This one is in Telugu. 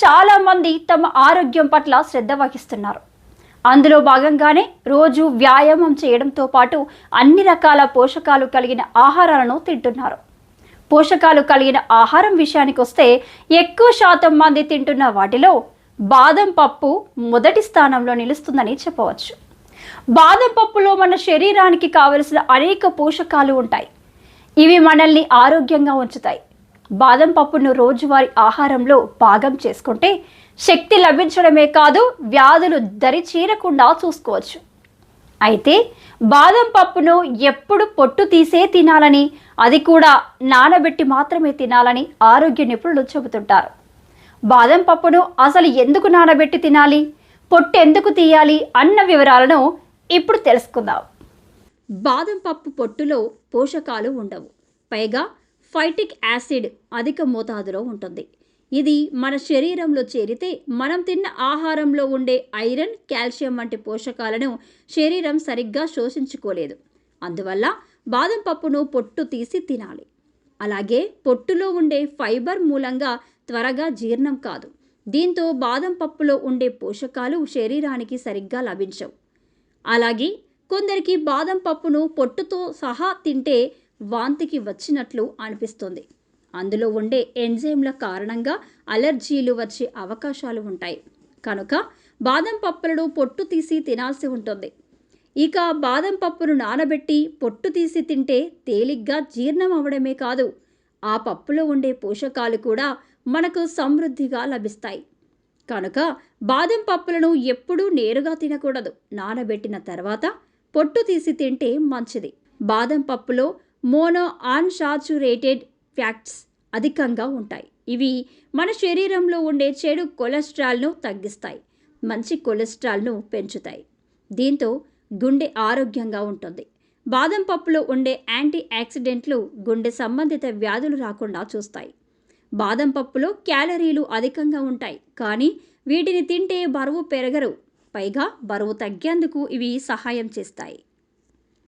చాలా మంది తమ ఆరోగ్యం పట్ల శ్రద్ధ వహిస్తున్నారు. అందులో భాగంగానే రోజు వ్యాయామం చేయడంతో పాటు అన్ని రకాల పోషకాలు కలిగిన ఆహారాలను తింటున్నారు. పోషకాలు కలిగిన ఆహారం విషయానికి వస్తే ఎక్కువ శాతం మంది తింటున్న వాటిలో బాదం పప్పు మొదటి స్థానంలో నిలుస్తుందని చెప్పవచ్చు. బాదం పప్పులో మన శరీరానికి కావలసిన అనేక పోషకాలు ఉంటాయి. ఇవి మనల్ని ఆరోగ్యంగా ఉంచుతాయి. బాదం పప్పును రోజువారీ ఆహారంలో భాగం చేసుకుంటే శక్తి లభించడమే కాదు వ్యాధులు దరి చేరకుండా చూసుకోవచ్చు. అయితే బాదం పప్పును ఎప్పుడు పొట్టు తీసే తినాలని అది కూడా నానబెట్టి మాత్రమే తినాలని ఆరోగ్య నిపుణులు చెబుతుంటారు. బాదం పప్పును అసలు ఎందుకు నానబెట్టి తినాలి పొట్టు ఎందుకు తీయాలి అన్న వివరాలను ఇప్పుడు తెలుసుకుందాం. బాదం పప్పు పొట్టులో పోషకాలు ఉండవు. పైగా ఫైటిక్ యాసిడ్ అధిక మోతాదులో ఉంటుంది. ఇది మన శరీరంలో చేరితే మనం తిన్న ఆహారంలో ఉండే ఐరన్ కాల్షియం వంటి పోషకాలను శరీరం సరిగ్గా శోషించుకోలేదు. అందువల్ల బాదం పప్పును పొట్టు తీసి తినాలి. అలాగే పొట్టులో ఉండే ఫైబర్ మూలంగా త్వరగా జీర్ణం కాదు. దీంతో బాదం పప్పులో ఉండే పోషకాలు శరీరానికి సరిగ్గా లభించవు. అలాగే కొందరికి బాదం పప్పును పొట్టుతో సహా తింటే వాంతికి వచ్చినట్లు అనిపిస్తుంది. అందులో ఉండే ఎంజైమ్ల కారణంగా అలర్జీలు వచ్చే అవకాశాలు ఉంటాయి. కనుక బాదం పప్పులను పొట్టు తీసి తినాల్సి ఉంటుంది. ఇక బాదం పప్పును నానబెట్టి పొట్టు తీసి తింటే తేలిగ్గా జీర్ణం అవడమే కాదు ఆ పప్పులో ఉండే పోషకాలు కూడా మనకు సమృద్ధిగా లభిస్తాయి. కనుక బాదం పప్పులను ఎప్పుడూ నేరుగా తినకూడదు. నానబెట్టిన తర్వాత పొట్టు తీసి తింటే మంచిది. బాదం పప్పులో మోనో అన్సాచురేటెడ్ ఫ్యాక్ట్స్ అధికంగా ఉంటాయి. ఇవి మన శరీరంలో ఉండే చెడు కొలెస్ట్రాల్ను తగ్గిస్తాయి మంచి కొలెస్ట్రాల్ను పెంచుతాయి. దీంతో గుండె ఆరోగ్యంగా ఉంటుంది. బాదం పప్పులో ఉండే యాంటీ ఆక్సిడెంట్లు గుండె సంబంధిత వ్యాధులు రాకుండా చూస్తాయి. బాదం పప్పులో క్యాలరీలు అధికంగా ఉంటాయి కానీ వీటిని తింటే బరువు పెరగరు. పైగా బరువు తగ్గేందుకు ఇవి సహాయం చేస్తాయి.